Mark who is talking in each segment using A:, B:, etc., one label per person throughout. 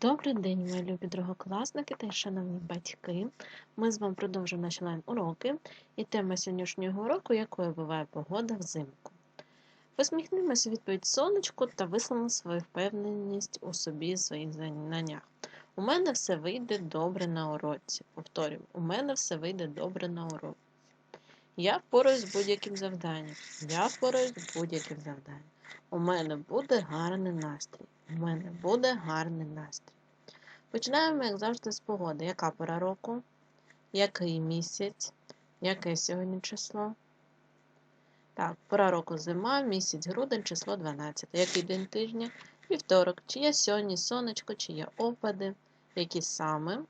A: Добрий день, мої любі другокласники та шановні батьки. Ми з вами продовжуємо наші лайн-уроки. І тема сьогоднішнього уроку, якою буває погода взимку. Посміхнемося відповідь сонечку та висловимо свою впевненість у собі своїх знаннях. У мене все вийде добре на уроці. Повторюю, у мене все вийде добре на уроці. Я впораюсь з будь-яким завданням. Я впораюсь з будь-яким завданням. У мене буде гарний настрій. У мене буде гарний настрій. Починаємо, як завжди, з погоди. Яка пора року? Який місяць? Яке сьогодні число? Так, пора року зима, місяць грудень, число 12. Який день тижня? Вівторок. Чи є сьогодні сонечко, чи є опади? Які саме?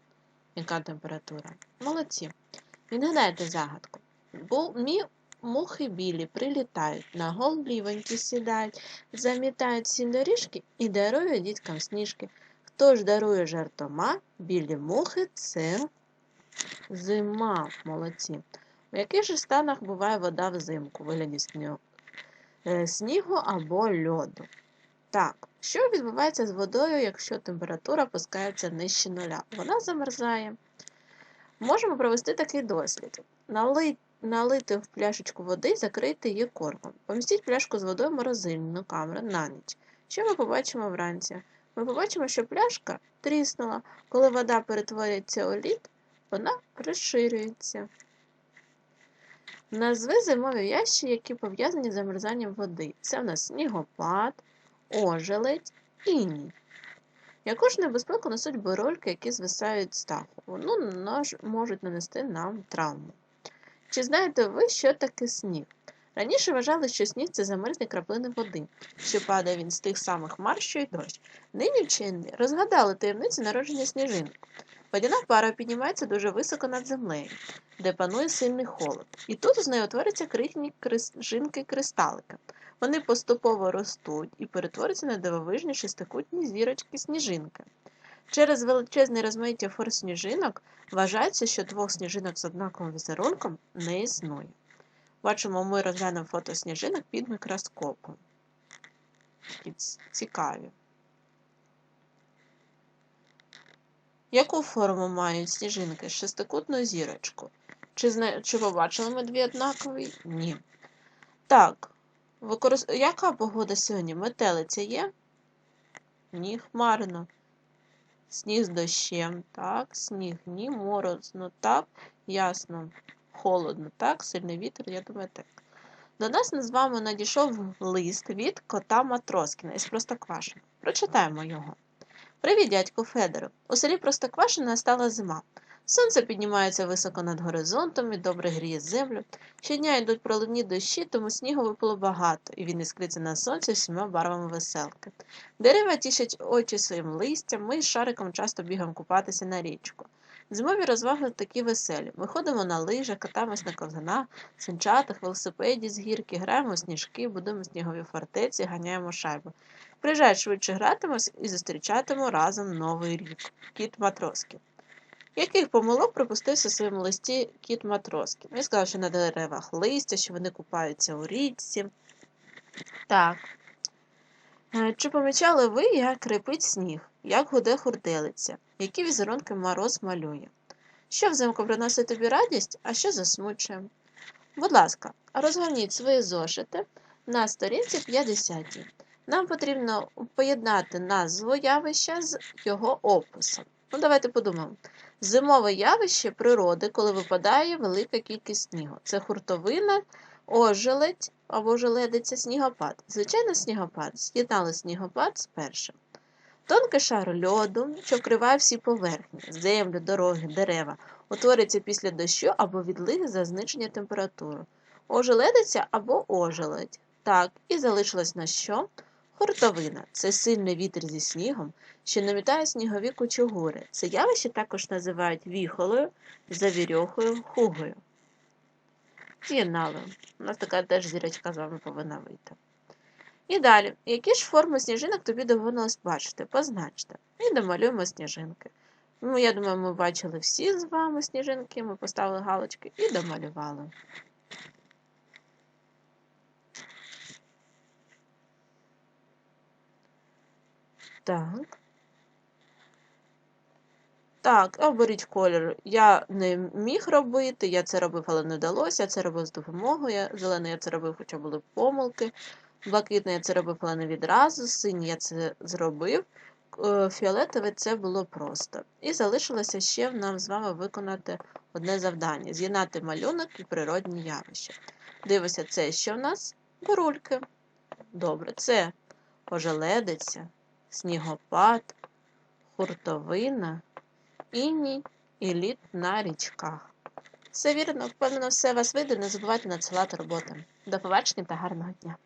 A: Яка температура? Молодці. Відгадайте загадку. Бо мі мухи білі прилітають, на голівоньки сідають, замітають всі доріжки і дарують діткам сніжки. Хто ж дарує жартома? Білі мухи це зима. Молодці. У яких же станах буває вода взимку, вигляді снігу, снігу або льоду? Так, що відбувається з водою, якщо температура опускається нижче нуля? Вона замерзає. Можемо провести такий дослід. Налити Налити в пляшечку води і закрити її корком. Помістіть пляшку з водою в морозильну камеру на ніч. Що ми побачимо вранці? Ми побачимо, що пляшка тріснула. Коли вода перетворюється у лід, вона розширюється. Назви зимові ящі, які пов'язані з замерзанням води. Це в нас снігопад, ожеледь, іній. Яку ж небезпеку несуть бурольки, які звисають з даху? Вони можуть нанести нам травму. Чи знаєте ви, що таке сніг? Раніше вважали, що сніг це замерзлі краплини води, що падає він з тих самих хмар, що й дощ. Нині вчені розгадали таємниці народження сніжинок. Водяна пара піднімається дуже високо над землею, де панує сильний холод. І тут з нею утворюються крихні крижинки кристалика. Вони поступово ростуть і перетворюються на дивовижні шестикутні зірочки сніжинки. Через величезне розмаїття форм сніжинок вважається, що двох сніжинок з однаковим візерунком не існує. Бачимо, ми розглянемо фото сніжинок під мікроскопом. Цікаві. Яку форму мають сніжинки? Шестикутну зірочку. Чи зна... чи побачили ми дві однакові? Ні. Так, використ... яка погода сьогодні? Метелиця є? Ні, хмарно. Сніг з дощем, так, сніг, ні, морозно, так, ясно, холодно, так, сильний вітер, я думаю, так. До нас з вами надійшов лист від кота Матроскіна із Простоквашина. Прочитаємо його. Привіт, дядьку Федору. У селі Простоквашина стала зима. Сонце піднімається високо над горизонтом і добре гріє землю. Щодня йдуть проливні дощі, тому снігу випало багато, і він іскриться на сонці всіма барвами веселки. Дерева тішать очі своїм листям, ми з шариком часто бігаємо купатися на річку. Зимові розваги такі веселі. Ми ходимо на лижах, катаємось на ковзанах, санчатах, велосипеді з гірки, граємо сніжки, будуємо снігові фортеці, ганяємо шайбу. Приїжджай швидше гратимось і зустрічатимемо разом новий рік. Кіт Матросків. Яких помилок припустився в своєму листі кіт Матроскін? Він сказав, що на деревах листя, що вони купаються у річці. Так. Чи помічали ви, як крепить сніг, як гуде хурделиця, які візерунки мороз малює? Що взимку приносить тобі радість, а що засмучує? Будь ласка, розгорніть свої зошити на сторінці 50. Нам потрібно поєднати назву явища з його описом. Ну, давайте подумаємо. Зимове явище природи, коли випадає велика кількість снігу. Це хуртовина, ожеледь або желедиця, снігопад. Звичайно, снігопад. З'єднали снігопад з першим. Тонкий шар льоду, що вкриває всі поверхні, землю, дороги, дерева, утворюється після дощу або відлиги за зниження температури. Ожеледиця або ожеледь. Так, і залишилось на що? Хуртовина це сильний вітер зі снігом, що намітає снігові кучугури. Це явище також називають віхолою, завірьохою, хугою. З'єднали. У нас така теж зірочка з вами повинна вийти. І далі, які ж форми сніжинок тобі доводилось бачити? Позначте. І домалюємо сніжинки. Ну, Я думаю, ми бачили всі з вами сніжинки, ми поставили галочки і домалювали. Так. Так, оберіть колір. Я не міг робити, я це робив, але не вдалося. Я це робив з допомогою. Зелений я це робив, хоча були помилки. Блакитний я це робив, але не відразу. Синій я це зробив. Е, Фіолетовий це було просто. І залишилося ще нам з вами виконати одне завдання: з'єднати малюнок і природні явища. Дивися, це що в нас? Бурульки. Добре, це ожеледиця, снігопад, хуртовина, іній і лід на річках. Все вірно, впевнено, все вас вийде. Не забувайте надсилати роботи. До побачення та гарного дня!